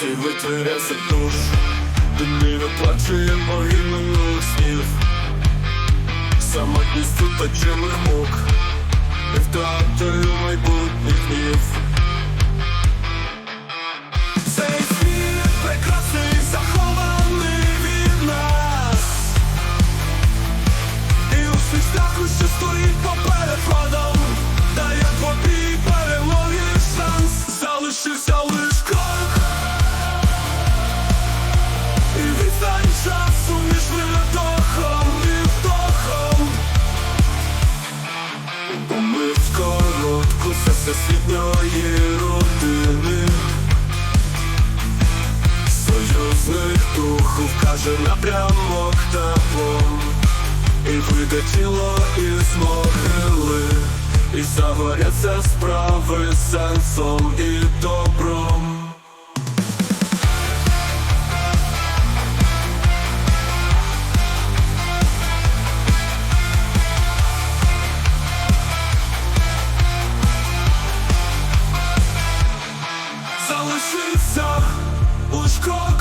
Ти витворяється душ Ти не виплачує борги минулих снів Самотність тут очимих мук І в театрі днів всесвітньої родини. Союзних духу вкаже напрямок теплом І вийде тіло із могили І загоряться справи сенсом і добром залишився у школах.